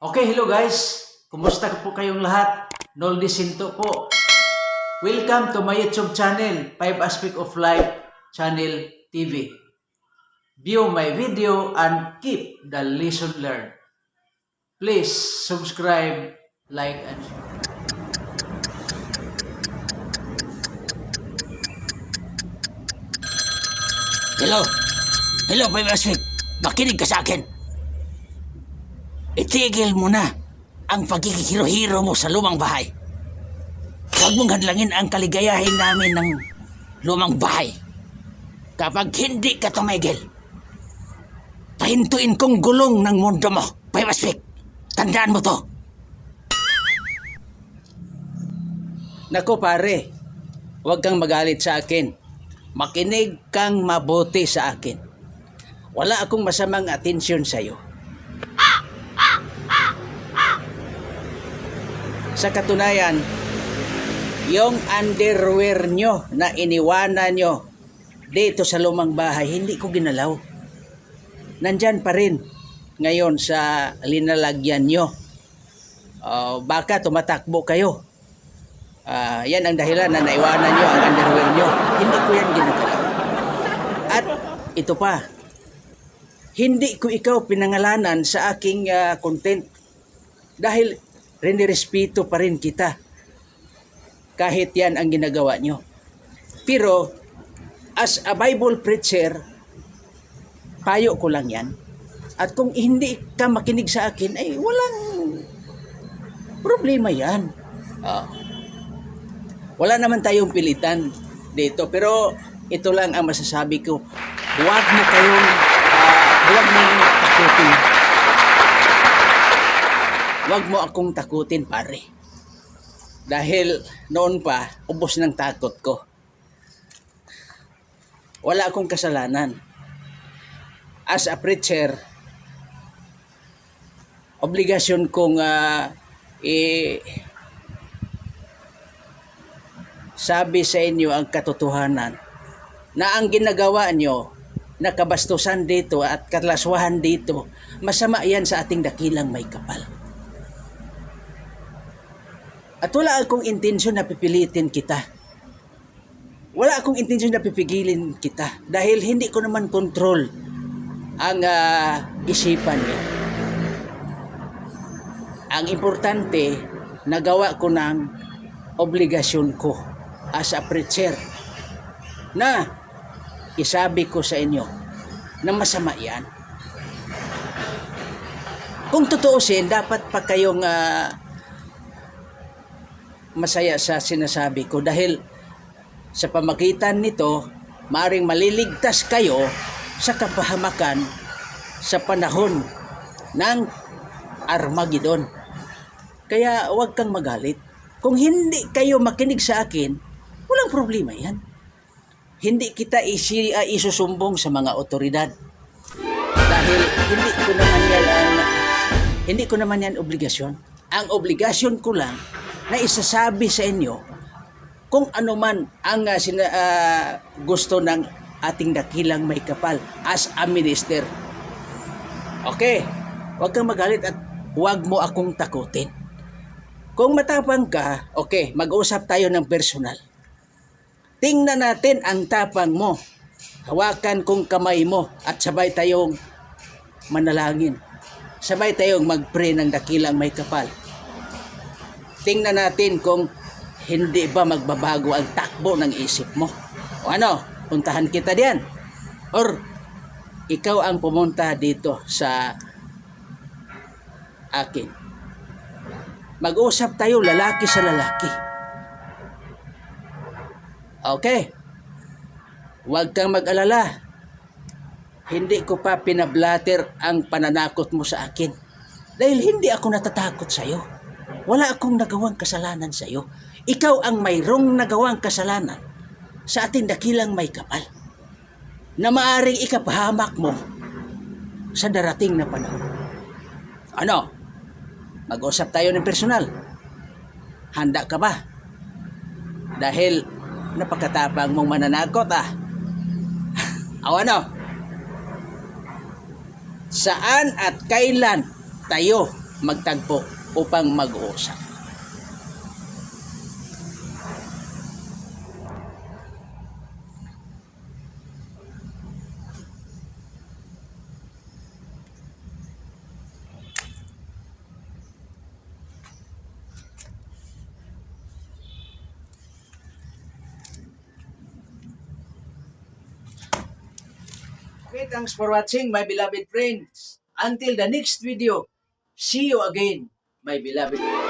Okay, hello guys. Kumusta po kayong lahat? Noldi Sinto po. Welcome to my YouTube channel, 5 Aspect of Life Channel TV. View my video and keep the lesson learned. Please subscribe, like, and share. Hello? Hello, Five Aswik. Makinig ka sa akin. Itigil mo na ang pagkikihiro-hiro mo sa lumang bahay. Huwag mong hadlangin ang kaligayahin namin ng lumang bahay. Kapag hindi ka tumigil, pahintuin kong gulong ng mundo mo, Aswik. Tandaan mo to. Nako pare, huwag kang magalit sa akin. Makinig kang mabuti sa akin. Wala akong masamang atensyon sa Sa katunayan, yung underwear nyo na iniwanan nyo dito sa lumang bahay, hindi ko ginalaw. Nandyan pa rin ngayon sa linalagyan nyo. Ah, baka tumatakbo kayo. Ah, yan ang dahilan na naiwanan nyo ang underwear nyo. Hindi ko yan ginagalaw. At ito pa, hindi ko ikaw pinangalanan sa aking ah, content dahil rinirespeto pa rin kita kahit yan ang ginagawa nyo. Pero as a Bible preacher, payo ko lang yan. At kung hindi ka makinig sa akin, ay walang problema yan. Ah. Wala naman tayong pilitan dito. Pero ito lang ang masasabi ko. Huwag mo kayong, ah, huwag mo takutin. Huwag mo akong takutin, pare. Dahil noon pa, ubos ng takot ko. Wala akong kasalanan. As a preacher, obligasyon kong ah, i- sabi sa inyo ang katotohanan na ang ginagawa nyo na kabastusan dito at kalaswahan dito, masama yan sa ating dakilang may kapal. At wala akong intensyon na pipilitin kita. Wala akong intensyon na pipigilin kita dahil hindi ko naman control ang ah, isipan niyo. Ang importante, nagawa ko ng obligasyon ko as a preacher na isabi ko sa inyo na masama yan. Kung tutuusin, dapat pa kayong ah, masaya sa sinasabi ko dahil sa pamagitan nito, maaring maliligtas kayo sa kapahamakan sa panahon ng Armageddon. Kaya huwag kang magalit. Kung hindi kayo makinig sa akin, walang problema yan. Hindi kita isi, uh, isusumbong sa mga otoridad. Dahil hindi ko naman yan ang, hindi ko naman yan obligasyon. Ang obligasyon ko lang na isasabi sa inyo kung ano man ang uh, sina, uh, gusto ng ating dakilang may kapal as a minister. Okay, huwag kang magalit at huwag mo akong takutin. Kung matapang ka, okay, mag-usap tayo ng personal. Tingnan natin ang tapang mo. Hawakan kong kamay mo at sabay tayong manalangin. Sabay tayong mag-pray ng dakilang may kapal. Tingnan natin kung hindi ba magbabago ang takbo ng isip mo. O ano, puntahan kita diyan. Or ikaw ang pumunta dito sa akin. Mag-usap tayo lalaki sa lalaki. Okay. Huwag kang mag-alala. Hindi ko pa pinablatter ang pananakot mo sa akin. Dahil hindi ako natatakot sa iyo. Wala akong nagawang kasalanan sa iyo. Ikaw ang mayroong nagawang kasalanan sa ating dakilang may kapal na maaring ikapahamak mo sa darating na panahon. Ano? Mag-usap tayo ng personal. Handa ka ba? Dahil napakatapang mong mananakot ah. o ano? Saan at kailan tayo magtagpo upang mag-uusap. Okay, thanks for watching, my beloved friends. Until the next video, see you again, my beloved.